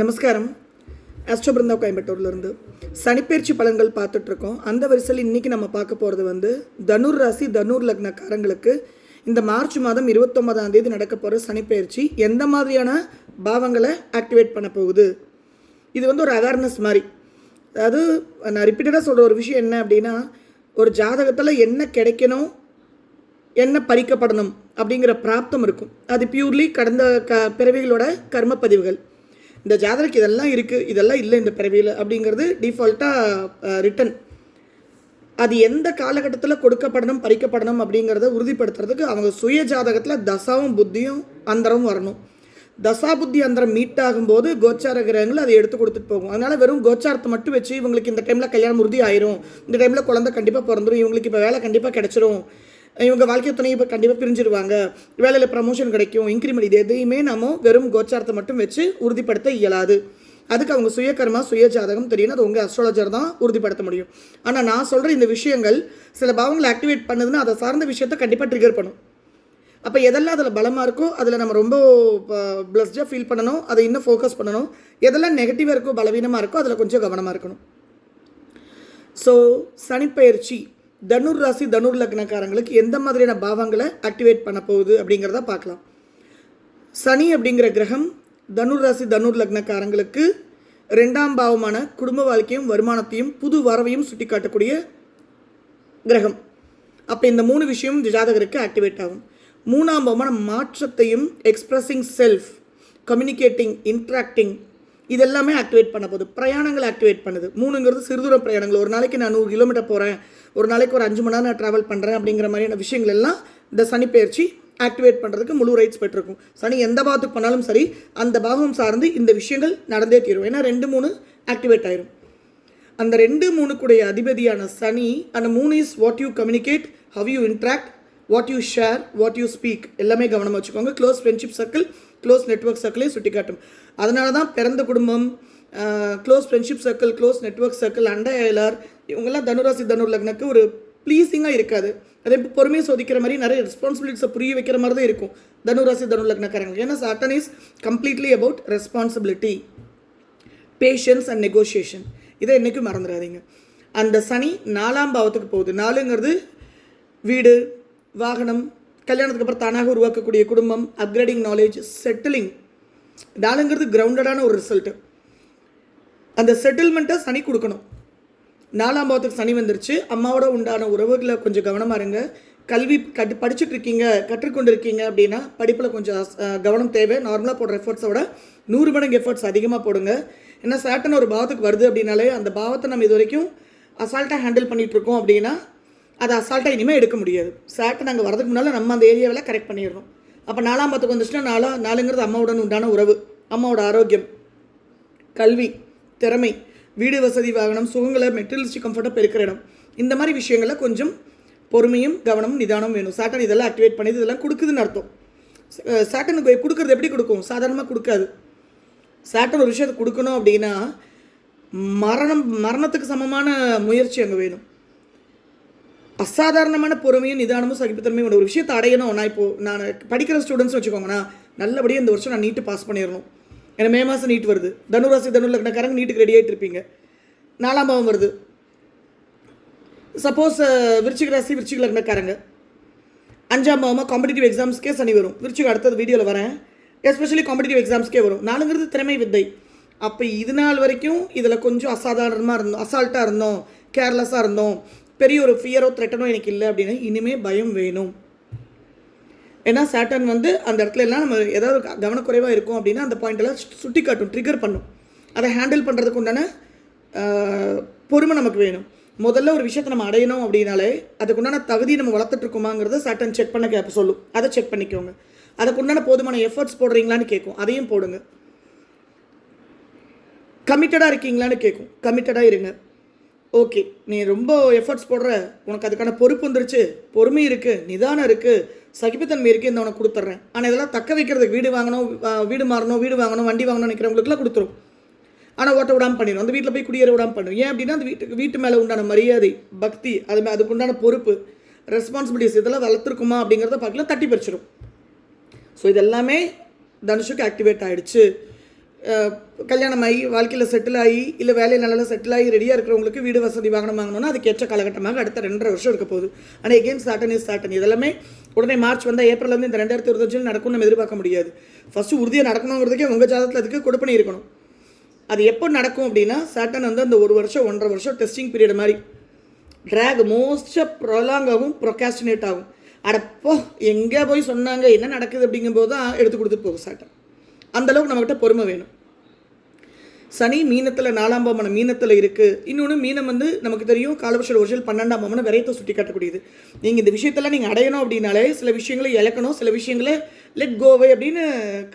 நமஸ்காரம். ஆஸ்ட்ரோ பிருந்தா கோயம்புத்தூர்லேருந்து. சனிப்பயிற்சி பலன்கள் பார்த்துட்ருக்கோம். அந்த வரிசையில் இன்றைக்கி நம்ம பார்க்க போகிறது வந்து தனுர் ராசி தனுர் லக்னக்காரங்களுக்கு இந்த மார்ச் மாதம் இருபத்தொன்பதாம் தேதி நடக்க போகிற சனிப்பயிற்சி எந்த மாதிரியான பாவங்களை ஆக்டிவேட் பண்ண போகுது? இது வந்து ஒரு அவேர்னஸ் மாதிரி. அதாவது நான் ரிப்பீட்டடாக சொல்கிற ஒரு விஷயம் என்ன அப்படின்னா ஒரு ஜாதகத்தில் என்ன கிடைக்கணும் என்ன பறிக்கப்படணும் அப்படிங்கிற பிராப்தம் இருக்கும். அது பியூர்லி கடந்த க பிறவிகளோட கர்ம பதிவுகள் இந்த ஜாதகருக்கு இதெல்லாம் இருக்குது இதெல்லாம் இல்லை இந்த பிறவியில் அப்படிங்கிறது டிஃபால்ட்டாக ரிட்டன் அது எந்த காலகட்டத்தில் கொடுக்கப்படணும் பறிக்கப்படணும் அப்படிங்கிறத உறுதிப்படுத்துறதுக்கு அவங்க சுய ஜாதகத்தில் தசாவும் புத்தியும் அந்தரமும் வரணும். தசா புத்தி அந்தரம் மீட் ஆகும்போது கோச்சார கிரகங்கள் அதை எடுத்து கொடுத்துட்டு போகும். அதனால் வெறும் கோச்சாரத்தை மட்டும் வச்சு இவங்களுக்கு இந்த டைமில் கல்யாணம் உறுதி ஆயிரும். இந்த டைமில் குழந்தை கண்டிப்பாக பிறந்துரும். இவங்களுக்கு இப்போ வேலை கண்டிப்பாக கிடச்சிரும். இவங்க வாழ்க்கை துணை இப்போ கண்டிப்பாக பிரிஞ்சிருவாங்க. வேலையில் ப்ரமோஷன் கிடைக்கும் இன்க்ரிமெண்ட் இது எதையுமே நம்ம வெறும் கோச்சாரத்தை மட்டும் வச்சு உறுதிப்படுத்த இயலாது. அதுக்கு அவங்க சுயகர்மா சுய ஜாதகம் தெரியும். அது உங்கள் அஸ்ட்ராலஜர் தான் உறுதிப்படுத்த முடியும். ஆனால் நான் சொல்கிற இந்த விஷயங்கள் சில பாவங்களை ஆக்டிவேட் பண்ணுதுன்னா அதை சார்ந்த விஷயத்தை கண்டிப்பாக ட்ரிகர் பண்ணும். அப்போ எதெல்லாம் அதில் பலமாக இருக்கோ அதில் நம்ம ரொம்ப ப்ளஸ்டாக ஃபீல் பண்ணணும் அதை இன்னும் ஃபோக்கஸ் பண்ணணும். எதெல்லாம் நெகட்டிவாக இருக்கோ பலவீனமாக இருக்கோ அதில் கொஞ்சம் கவனமாக இருக்கணும். ஸோ சனிப்பயிற்சி தனுர் ராசி தனுர் லக்னக்காரங்களுக்கு எந்த மாதிரியான பாவங்களை ஆக்டிவேட் பண்ண போகுது அப்படிங்கிறத பார்க்கலாம். சனி அப்படிங்கிற கிரகம் தனுர் ராசி தனுர் லக்னக்காரங்களுக்கு ரெண்டாம் பாவமான குடும்ப வாழ்க்கையும் வருமானத்தையும் புது வரவையும் சுட்டி காட்டக்கூடிய கிரகம். அப்போ இந்த மூணு விஷயம் ஜாதகருக்கு ஆக்டிவேட் ஆகும். மூணாம் பாவமான மாற்றத்தையும் எக்ஸ்ப்ரெஸிங் செல்ஃப் கம்யூனிகேட்டிங் இன்ட்ராக்டிங் இதெல்லாமே ஆக்டிவேட் பண்ண போகுது. பிரயாணங்கள் ஆக்டிவேட் பண்ணுது. மூணுங்கிறது சிறுதூர பிரயாணங்கள். ஒரு நாளைக்கு நான் நூறு கிலோமீட்டர் போகிறேன் ஒரு நாளைக்கு ஒரு அஞ்சு மணி நேரம் நான் ட்ராவல் பண்ணுறேன் அப்படிங்கிற மாதிரியான விஷயங்கள் எல்லாம் இந்த சனி பயிற்சி ஆக்டிவேட் பண்ணுறதுக்கு முழு ரைட்ஸ் பெற்றிருக்கும். சனி எந்த பாகத்துக்கு பண்ணாலும் சரி அந்த பாகம் சார்ந்து இந்த விஷயங்கள் நடந்தே தீரும். ஏன்னா ரெண்டு மூணு ஆக்டிவேட் ஆயிரும். அந்த ரெண்டு மூணுக்குடைய அதிபதியான சனி அந்த மூணு is what you communicate how you interact what you share what you speak எல்லாமே கவனமாக வச்சுக்கோங்க. Close friendship circle close network சர்க்கிளையும் சுட்டி காட்டும் அதனால தான் பிறந்த குடும்பம் close friendship circle close network circle அண்டை அயலார் இவங்கெல்லாம் தனுராசி தனுர் லக்னக்கு ஒரு ப்ளீஸிங்காக இருக்காது. அதே இப்போ பொறுமையை சோதிக்கிற மாதிரி நிறைய ரெஸ்பான்சிபிலிட்டிஸை புரிய வைக்கிற மாதிரி தான் இருக்கும். தனுராசி தனுர் லக்னக்காரங்களுக்கு. ஏன்னா Saturn is completely about responsibility patience and negotiation இதை என்றைக்கும் மறந்துடாதீங்க. அந்த சனி நாலாம் பாவத்துக்கு போகுது. நாலுங்கிறது வீடு வாகனம் கல்யாணத்துக்கு அப்புறம் தானாக உருவாக்கக்கூடிய குடும்பம் அப்கிரேடிங் நாலேஜ் செட்டிலிங் நாலுங்கிறது கிரவுண்டடான ஒரு ரிசல்ட்டு அந்த செட்டில்மெண்ட்டை சனி கொடுக்கணும். நாலாம் பாவத்துக்கு சனி வந்துருச்சு. அம்மாவோட உண்டான உறவுகளை கொஞ்சம் கவனமாக இருங்க. கல்வி கட்டு படிச்சுட்டு இருக்கீங்க கற்றுக்கொண்டு இருக்கீங்க அப்படின்னா படிப்பில் கொஞ்சம் கவனம் தேவை. நார்மலாக போடுற எஃபர்ட்ஸை விட நூறு மடங்கு எஃபர்ட்ஸ் அதிகமாக போடுங்க. ஏன்னா சேட்டன் ஒரு பாவத்துக்கு வருது அப்படின்னாலே அந்த பாவத்தை நம்ம இது வரைக்கும் அசால்ட்டாக ஹேண்டில் பண்ணிகிட்ருக்கோம் அப்படின்னா அதை அசால்ட்டாக இனிமேல் எடுக்க முடியாது. சேட்டன் நாங்கள் வரதுக்கு முன்னால் நம்ம அந்த ஏரியாவில் கரெக்ட் பண்ணிடுறோம். அப்போ நாலாம் பத்துக்கு வந்துச்சுன்னா நாலா நாலுங்கிறது அம்மாவுடன் உண்டான உறவு அம்மாவோட ஆரோக்கியம் கல்வி திறமை வீடு வசதி வாகனம் சுகங்களை மெட்டீரியலிஸ்டிக் கம்ஃபர்ட்டாக பெருக்கிற இடம். இந்த மாதிரி விஷயங்களில் கொஞ்சம் பொறுமையும் கவனமும் நிதானம் வேணும். சாட்டன் இதெல்லாம் ஆக்டிவேட் பண்ணி இதெல்லாம் கொடுக்குதுன்னு அர்த்தம். சாட்டனுக்கு கொடுக்குறது எப்படி கொடுக்கும்? சாதாரணமாக கொடுக்காது. சாட்டன் ஒரு விஷயத்தை கொடுக்கணும் அப்படின்னா மரணம் மரணத்துக்கு சமமான முயற்சி அங்கே வேணும். அசாதாரணமான பொறுமையும் நிதானமும் சகிப்புத்தன்மையும் ஒரு விஷயத்தை அடையணும். நான் இப்போது நான் படிக்கிற ஸ்டூடெண்ட்ஸ் வச்சுக்கோங்கண்ணா நல்லபடியாக இந்த வருஷம் நான் நீட்டு பாஸ் பண்ணிடணும் ஏன்னா மே மாதம் நீட் வருது. தனுராசி தனு லக்னக்காரங்க நீட்டுக்கு ரெடி ஆகிட்டு இருப்பீங்க. நாலாம் பாவம் வருது. சப்போஸ் விருச்சிக ராசி விருச்சிக லக்னக்காரங்க அஞ்சாம் பாவமாக காம்படிட்டிவ் எக்ஸாம்ஸ்க்கே சனி வரும். விருச்சிக அடுத்தது வீடியோவில் வரேன். எஸ்பெஷலி காம்படிட்டிவ் எக்ஸாம்ஸ்க்கே வரும். நாலுங்கிறது திறமை வித்தை. அப்போ இது நாள் வரைக்கும் இதில் கொஞ்சம் அசாதாரணமாக இருந்தோம் அசால்ட்டாக இருந்தோம் கேர்லெஸ்ஸாக இருந்தோம். பெரிய ஒரு ஃபியரோ த்ரெட்டனோ எனக்கு இல்லை அப்படின்னா இனிமேல் பயம் வேணும். ஏன்னா சேட்டன் வந்து அந்த இடத்துல எல்லாம் நம்ம ஏதாவது க- கவனக்குறைவாக இருக்கும் அப்படின்னா அந்த பாயிண்டெல்லாம் சுட்டி காட்டும் ட்ரிகர் பண்ணும். அதை ஹேண்டில் பண்ணுறதுக்கு உண்டான பொறுமை நமக்கு வேணும். முதல்ல ஒரு விஷயத்தை நம்ம அடையணும் அப்படின்னாலே அதுக்குண்டான தகுதி நம்ம வளர்த்துட்டு சாட்டன் செக் பண்ண கேப்ப சொல்லும் அதை செக் பண்ணிக்கோங்க. அதுக்குண்டான போதுமான எஃபர்ட்ஸ் போடுறீங்களான்னு கேட்கும் அதையும் போடுங்க. கமிட்டடாக இருக்கீங்களான்னு கேட்கும் கமிட்டடாக இருங்க. ஓகே நீ ரொம்ப எஃபர்ட்ஸ் போடுற. உனக்கு அதுக்கான பொறுப்பு வந்துருச்சு. பொறுமை இருக்குது நிதானம் இருக்குது சகிப்புத்தன்மை இருக்குது இந்த உனக்கு கொடுத்துட்றேன். ஆனால் இதெல்லாம் தக்க வைக்கிறதுக்கு வீடு வாங்கணும் வீடு மாறணும் வீடு வாங்கணும் வண்டி வாங்கணும் நினைக்கிறவங்களுக்குலாம் கொடுத்துரும். ஆனால் ஓட்ட விடாமல் பண்ணிடும் அந்த வீட்டில் போய் குடியேற விடாமல் பண்ணும் ஏன் அப்படின்னா அந்த வீட்டுக்கு வீட்டு மேலே உண்டான மரியாதை பக்தி அது அதுக்கு உண்டான பொறுப்பு ரெஸ்பான்சிபிலிட்டிஸ் இதெல்லாம் வளர்த்துருக்குமா அப்படிங்கிறத பார்க்கல தட்டி பறிச்சிடும் ஸோ இதெல்லாமே தனுஷுக்கு ஆக்டிவேட் ஆகிடுச்சு கல்யாணம் ஆகி வாழ்க்கையில் செட்டில் ஆகி இல்லை வேலையில் நல்லா செட்டில் ஆகி ரெடியாக இருக்கிறவங்களுக்கு வீடு வசதி வாகனம் வாங்கணும்னா அதுக்கு ஏற்ற காலகட்டமாக அடுத்த ரெண்டரை வருஷம் இருக்க போகுது. ஆனால் எகெயின் சாட்டன் இஸ் சாட்டன் இதெல்லாமே உடனே மார்ச் வந்தால் ஏப்ரல்லேருந்து இந்த ரெண்டாயிரத்தி இருபத்தஞ்சில் நடக்கும்னு நம்ம எதிர்பார்க்க முடியாது. ஃபஸ்ட்டு உறுதியாக நடக்கணுங்கிறதுக்கே உங்கள் ஜாதகத்தில் அதுக்கு கொடுப்பணி இருக்கணும். அது எப்போ நடக்கும் அப்படின்னா சாட்டன் வந்து அந்த ஒரு வருஷம் ஒன்றரை வருஷம் டெஸ்டிங் பீரியட் மாதிரி. ட்ராக் மோஸ்ட்டாக ப்ரொலாங் ஆகும் ப்ரொகாஸ்டினேட் ஆகும். அடப்போ எங்கே போய் சொன்னாங்க என்ன நடக்குது அப்படிங்கும்போது தான் எடுத்து கொடுத்துட்டு போகும் சாட்டன் அந்தளவுக்கு நம்மகிட்ட பொறுமை வேணும். சனி மீனத்தில் நாலாம் பாவமான மீனத்தில் இருக்குது இன்னொன்று மீனம் வந்து நமக்கு தெரியும் காலவர்ஷ வருஷம் பன்னெண்டாம் பாவமான விரயத்தை சுட்டி காட்டக்கூடியது நீங்கள் இந்த விஷயத்தெல்லாம் நீங்கள் அடையணும் அப்படின்னாலே சில விஷயங்களை இழக்கணும் சில விஷயங்களை லெட் கோவை அப்படின்னு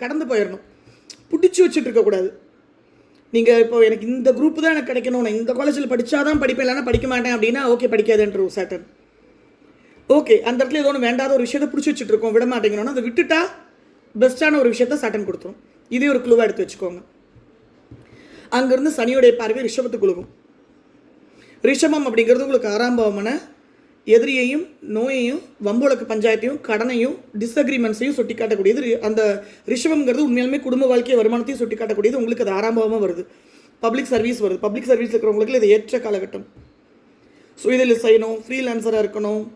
கடந்து போயிடணும். பிடிச்சி வச்சுட்டு இருக்கக்கூடாது நீங்கள் இப்போ எனக்கு இந்த குரூப் தான் எனக்கு கிடைக்கணும் நான் இந்த காலேஜில் படித்தா தான் படிப்பேன் இல்லைன்னா படிக்க மாட்டேன் அப்படின்னா ஓகே படிக்காதுன்ற ஒரு சேட்டன் ஓகே அந்த இடத்துல ஏதோ ஒன்று வேண்டாத ஒரு விஷயத்தை பிடிச்சி வச்சுட்டு இருக்கோம் விட மாட்டேங்கிறோன்னா அதை விட்டுட்டா பெஸ்ட்டான ஒரு விஷயத்த சாட்டன் கொடுத்துரும். இதே ஒரு குழுவாக எடுத்து வச்சுக்கோங்க. அங்கேருந்து சனியுடைய பார்வை ரிஷபத்துக்கு குழுகும் ரிஷபம் அப்படிங்கிறது உங்களுக்கு ஆறாம் பாவமான எதிரியையும் நோயையும் வம்புலக்கு பஞ்சாயத்தையும் கடனையும் டிஸ்அக்ரிமெண்ட்ஸையும் சுட்டி காட்டக்கூடியது ரி- அந்த ரிஷபம்ங்கிறது உண்மையாலுமே குடும்ப வாழ்க்கை வருமானத்தையும் சுட்டி காட்டக்கூடியது உங்களுக்கு அது ஆரம்பமாக வருது. பப்ளிக் சர்வீஸ் வருது. பப்ளிக் சர்வீஸ் இருக்கிறவங்களுக்கு இது ஏற்ற காலகட்டம். ஸோ இதில் செய்யணும். ஃப்ரீலான்சராக இருக்கணும்.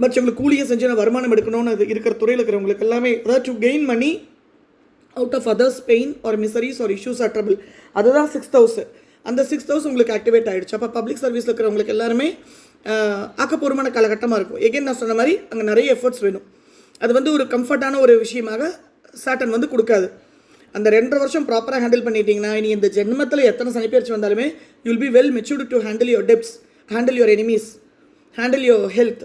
மற்றவங்களுக்கு கூலியை செஞ்சு நான் வருமானம் எடுக்கணும்னு அது இருக்கிற துறையில் இருக்கிறவங்களுக்கு எல்லாமே அதாவது to gain money out of others pain or miseries or issues or trouble அதுதான் சிக்ஸ் ஹவுஸ் அந்த சிக்ஸ் ஹவுஸ் உங்களுக்கு ஆக்டிவேட் ஆகிடுச்சு அப்போ பப்ளிக் சர்வீஸில் இருக்கிறவங்களுக்கு எல்லாருமே ஆக்கப்பூர்வமான காலகட்டமாக இருக்கும். எகைன் நான் சொன்ன மாதிரி அங்கே நிறைய எஃபர்ட்ஸ் வேணும். அது வந்து ஒரு கம்ஃபர்ட்டான ஒரு விஷயமாக சாட்டன் வந்து கொடுக்காது. அந்த ரெண்டரை வருஷம் ப்ராப்பராக ஹேண்டில் பண்ணிட்டீங்கன்னா இனி இந்த ஜென்மத்தில் எத்தனை சனிப்பயிற்சி வந்தாலுமே you'll be well matured to handle your debts handle your enemies handle your health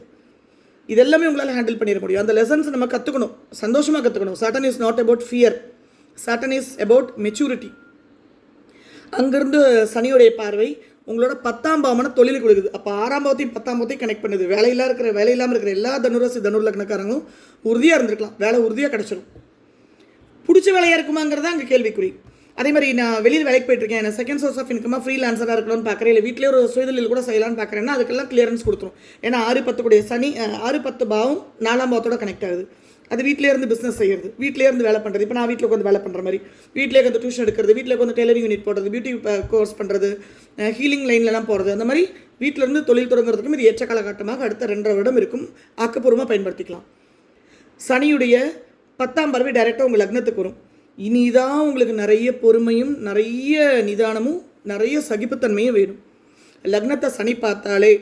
இதெல்லாமே உங்களால் ஹேண்டில் பண்ணிட முடியும். அந்த லெசன்ஸ் நம்ம கற்றுக்கணும் சந்தோஷமாக கற்றுக்கணும் Saturn is not about fear Saturn is about maturity அங்கேருந்து சனியுடைய பார்வை உங்களோட பத்தாம் பாவமான தொழிலுக்கு கொடுக்குது அப்போ ஆறாம் பாவத்தையும் பத்தாம் பாவத்தையும் கனெக்ட் பண்ணுது. வேலையில்லா இருக்கிற வேலை இல்லாமல் இருக்கிற எல்லா தனுராசி தனுர் லக்னக்காரங்களும் உறுதியாக இருந்திருக்கலாம். வேலை உறுதியாக கிடச்சிடும் பிடிச்ச வேலையாக இருக்குமாங்கிறது அங்கே கேள்விக்குறி. அதே மாதிரி நான் வெளியில் வேலைக்கு போயிட்டுருக்கேன். எனக்கு செகண்ட் சோர்ஸ் ஆஃப் இன்கமாக ஃப்ரீலான்சராக இருக்கணும்னு பார்க்குறேன் இல்லை வீட்டிலே ஒரு சுயதொழில் கூட செய்யலாம்னு பார்க்குறேன்னா அதுக்கெல்லாம் கிளியரன்ஸ் கொடுத்துரும். ஏன்னா ஆறு பத்து கூடிய சனி ஆறு பத்து பாவம் நாலாம் பாவத்தோட கனெக்ட் ஆகுது. அது வீட்டிலே இருந்து பிஸ்னஸ் செய்கிறது வீட்டிலே இருந்து வேலை பண்ணுறது இப்போ நான் வீட்டில் உட்காந்து வேலை பண்ணுற மாதிரி. வீட்டிலே வந்து டியூஷன் எடுக்கிறது. வீட்டில் உட்காந்து டெய்லரிங் யூனிட் போடுறது. பியூட்டி கோர்ஸ் uh, பண்ணுறது ஹீலிங் லைன்லலாம் போகிறது அந்த மாதிரி வீட்டிலேருந்து தொழில் தொடங்குறதுக்கும் இது ஏற்ற காலகட்டமாக அடுத்த ரெண்டரை வருடம் இருக்கும். ஆக்கப்பூர்வமாக பயன்படுத்திக்கலாம். சனியுடைய பத்தாம் பறவை டைரெக்டாக உங்கள் லக்னத்துக்கு வரும். இனிதான் உங்களுக்கு நிறைய பொறுமையும் நிறைய நிதானமும் நிறைய சகிப்புத்தன்மையும் வேணும். லக்னத்தை சனி பார்த்தாலே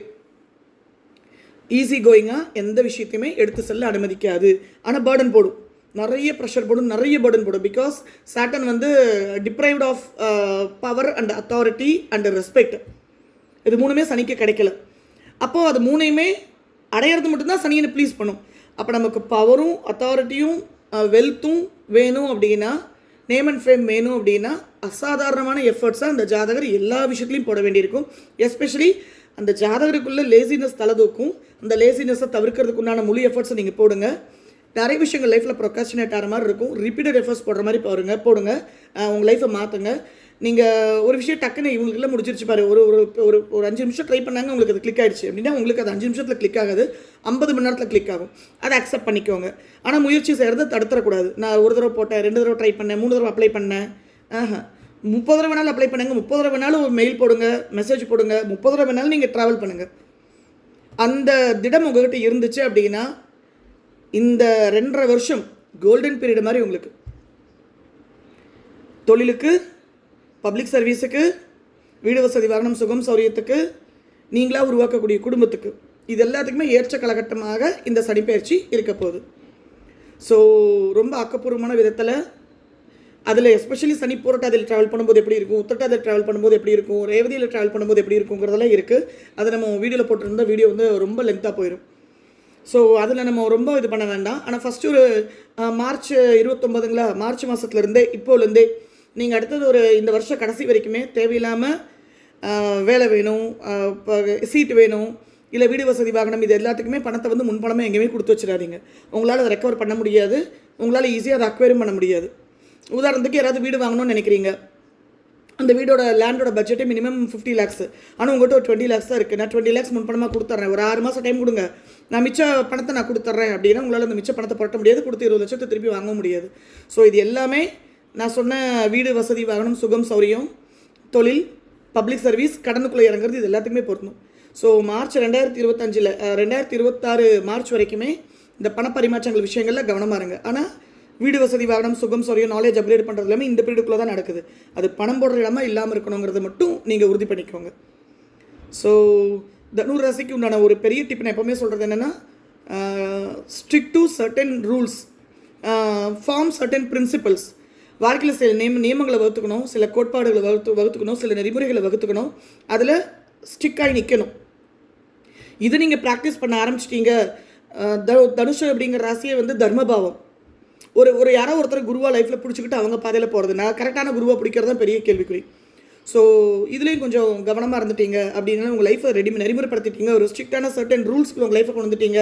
ஈஸி கோயிங்காக எந்த விஷயத்தையுமே எடுத்து செல்ல அனுமதிக்காது. ஆனால் பேர்டன் போடும். நிறைய ப்ரெஷர் போடும் நிறைய பேர்டன் போடும். பிகாஸ் சாட்டன் வந்து deprived of power and authority and respect இது மூணுமே சனிக்கு கிடைக்கல. அப்போது அது மூணையுமே அடையிறது மட்டும்தான் சனியனை ப்ளீஸ் பண்ணும். அப்போ நமக்கு பவரும் அத்தாரிட்டியும் வெல்த்தும் வேணும் அப்படின்னா நேம் அண்ட் ஃப்ரேம் வேணும் அப்படின்னா அசாதாரணமான எஃபர்ட்ஸாக அந்த ஜாதகர் எல்லா விஷயத்துலையும் போட வேண்டியிருக்கும். எஸ்பெஷலி அந்த ஜாதகருக்குள்ள லேசினஸ் தலதூக்கும். அந்த லேசினஸை தவிர்க்கிறதுக்கு உண்டான முழு எஃபர்ட்ஸை நீங்கள் போடுங்க. நிறைய விஷயங்கள் லைஃப்பில் ப்ரொக்காஸ்டினேட் ஆகிற மாதிரி இருக்கும். ரிப்பீட்டட் எஃபர்ட்ஸ் போடுற மாதிரி போடுங்க போடுங்க. உங்கள் லைஃப்பை மாற்றுங்க நீங்கள் ஒரு விஷயம் டக்குன்னு இவங்களுக்குலாம் முடிச்சிருச்சு பாரு. ஒரு ஒரு ஒரு ஒரு அஞ்சு நிமிஷம் ட்ரை பண்ணாங்க உங்களுக்கு அது கிளிக் ஆகிடுச்சு அப்படின்னா உங்களுக்கு அது அஞ்சு நிமிஷத்தில் கிளிக் ஆகாது. ஐம்பது மணி நேரத்தில் கிளிக் ஆகும். அதை அக்செப்ட் பண்ணிக்கோங்க. ஆனால் முயற்சி செய்கிறத தடுத்துடக்கூடாது நான் ஒரு தடவை போட்டேன் ரெண்டு தடவை ட்ரை பண்ணேன் மூணு தடவை அப்ளை பண்ணேன். ஆஹா. முப்பது ரூபா வேணாலும் அப்ளை பண்ணுங்க. முப்பது தடவை வேணாலும் ஒரு மெயில் போடுங்க மெசேஜ் போடுங்க. முப்பது தடவை வேணாலும் நீங்கள் ட்ராவல் பண்ணுங்கள் அந்த திடம் உங்ககிட்ட இருந்துச்சு அப்படின்னா இந்த ரெண்டரை வருஷம் கோல்டன் பீரியட் மாதிரி உங்களுக்கு. தொழிலுக்கு பப்ளிக் சர்வீஸுக்கு வீடு வசதி வாகனம் சுகம் சௌரியத்துக்கு நீங்களாக உருவாக்கக்கூடிய குடும்பத்துக்கு. இது எல்லாத்துக்குமே ஏற்ற காலகட்டமாக இந்த சனிப்பயிற்சி இருக்க போகுது. ஸோ ரொம்ப ஆக்கப்பூர்வமான விதத்தில் அதில் எஸ்பெஷலி சனி அதில் ட்ராவல் பண்ணும்போது எப்படி இருக்கும்? உத்தட்டாதில் ட்ராவல் பண்ணும்போது எப்படி இருக்கும்? ரேவதியில் ட்ராவல் பண்ணும்போது எப்படி இருக்குங்கிறதெல்லாம் இருக்குது அதை நம்ம வீடியோவில் போட்டிருந்த வீடியோ வந்து ரொம்ப லென்த்தாக போயிடும் ஸோ அதில் நம்ம ரொம்ப இது பண்ண வேண்டாம். ஆனால் ஃபஸ்ட்டு ஒரு மார்ச் இருபத்தொம்பதுங்களா மார்ச் மாதத்துலேருந்தே இப்போலேருந்தே நீங்கள் அடுத்தது ஒரு இந்த வருஷம் கடைசி வரைக்குமே தேவையில்லாமல் வேலை வேணும் இப்போ சீட்டு வேணும் இல்லை வீடு வசதி வாகனம் இது எல்லாத்துக்குமே பணத்தை வந்து முன்பணமாக எங்கேயுமே கொடுத்து வச்சிடாதீங்க. உங்களால் அதை ரெக்கவர் பண்ண முடியாது. உங்களால் ஈஸியாக அதை அக்வயரும் பண்ண முடியாது. உதாரணத்துக்கு யாராவது வீடு வாங்கணும்னு நினைக்கிறீங்க. அந்த வீடோட லேண்டோட பட்ஜெட்டே மினிமம் ஃபிஃப்டி லேக்ஸ் ஆனால் உங்கள்கிட்ட ஒரு டுவெண்ட்டி லேக்ஸ் தான் இருக்குது நான் டுவெண்ட்டி லேக்ஸ் முன்பணமாக கொடுத்துட்றேன் ஒரு ஆறு மாதம் டைம் கொடுங்க. நான் மிச்ச பணத்தை நான் கொடுத்துட்றேன் அப்படின்னா உங்களால் அந்த மிச்ச பணத்தை புரட்ட முடியாது. கொடுத்து இருபது லட்சத்தை திருப்பி வாங்க முடியாது. ஸோ இது எல்லாமே நான் சொன்ன வீடு வசதி வாகனம் சுகம் சௌரியம் தொழில் பப்ளிக் சர்வீஸ் கடனுக்குள்ளே இறங்குறது இது எல்லாத்துக்குமே பொருந்தும். ஸோ மார்ச் ரெண்டாயிரத்தி இருபத்தஞ்சில் ரெண்டாயிரத்தி இருபத்தாறு மார்ச் வரைக்குமே இந்த பணப்பரிமாற்றங்கள் விஷயங்களில் கவனமாக இருங்க. ஆனால் வீடு வசதி வாகனம் சுகம் சௌரியம் நாலேஜ் அப்கிரேட் பண்ணுறது எல்லாமே இந்த பீரியடுக்குள்ளே தான் நடக்குது. அது பணம் போடுற இடமா இல்லாமல் இருக்கணுங்கிறத மட்டும் நீங்கள் உறுதி பண்ணிக்கோங்க. ஸோ தனுர் ராசிக்கு உண்டான ஒரு பெரிய டிப் நான் எப்போவுமே சொல்கிறது என்னென்னா stick to certain rules form certain principles வாழ்க்கையில் சில நியம நியமங்களை வகுத்துக்கணும் சில கோட்பாடுகளை வகுத்து வகுத்துக்கணும் சில நெறிமுறைகளை வகுத்துக்கணும். அதில் ஸ்ட்ரிக்காகி நிற்கணும் இது நீங்கள் ப்ராக்டிஸ் பண்ண ஆரம்பிச்சிட்டீங்க. த தனுஷ் அப்படிங்கிற ராசியை வந்து தர்மபாவம். ஒரு ஒரு யாரோ ஒருத்தர் குருவாக லைஃப்பில் பிடிச்சிக்கிட்டு அவங்க பாதையில் போகிறது நான் கரெக்டான குருவாக பிடிக்கிறது தான் பெரிய கேள்விக்குறி. ஸோ இதுலேயும் கொஞ்சம் கவனமாக இருந்துட்டீங்க அப்படின்னா உங்கள் லைஃப்பை ரெடி நெறிமுறைப்படுத்திட்டீங்க. ஒரு ஸ்ட்ரிக்டான சர்டன் ரூல்ஸ்க்கு உங்கள் லைஃப்பை கொண்டு வந்துட்டீங்க.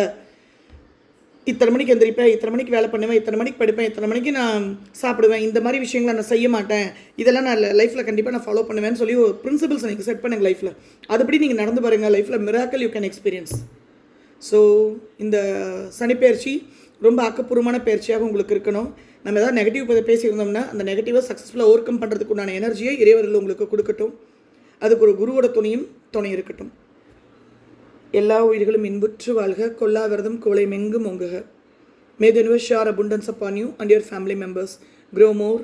இத்தனை மணிக்கு எந்திரிப்பேன் இத்தனை மணிக்கு வேலை பண்ணுவேன் இத்தனை மணிக்கு படிப்பேன் இத்தனை மணிக்கு நான் சாப்பிடுவேன். இந்த மாதிரி விஷயங்களை நான் செய்ய மாட்டேன். இதெல்லாம் நான் லைஃப்பில் கண்டிப்பாக நான் ஃபாலோ பண்ணுவேன்னு சொல்லி ஒரு பிரின்சிபல்ஸ் எனக்கு செட் பண்ணுங்க லைஃப்பில் அதுபடி நீங்கள் நடந்து பாருங்கள் லைஃப்பில் miracle you can experience so இந்த சனிப்பெயர்ச்சி ரொம்ப ஆக்கப்பூர்வமான பயிற்சியாக உங்களுக்கு இருக்கணும். நம்ம ஏதாவது நெகட்டிவ் பற்றி பேசியிருந்தோம்னா அந்த நெகட்டிவாக சக்ஸஸ்ஃபுல்லாக ஓவர் கம் பண்ணுறதுக்கு உண்டான எனர்ஜியை இறைவர்கள் உங்களுக்கு கொடுக்கட்டும். அதுக்கு ஒரு குருவோட துணையும் துணை இருக்கட்டும். எல்லா உயிர்களும் இன்புற்று வாழ்க. கொல்லாவிரதம் கோலை மெங்கும் ஒங்குக may the universe shower abundance upon you and your family members grow more.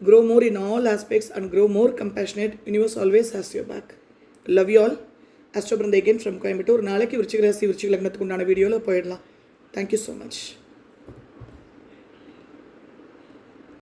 Grow more in all aspects and grow more compassionate. Universe always has your back. Love you all. அஸ்டோபிரந்த் again ஃப்ரம் கோயம்புத்தூர் நாளைக்கு விருச்சிக ராசி விருச்சிக லக்னத்துக்கு உண்டான வீடியோவில் போயிடலாம். Thank you so much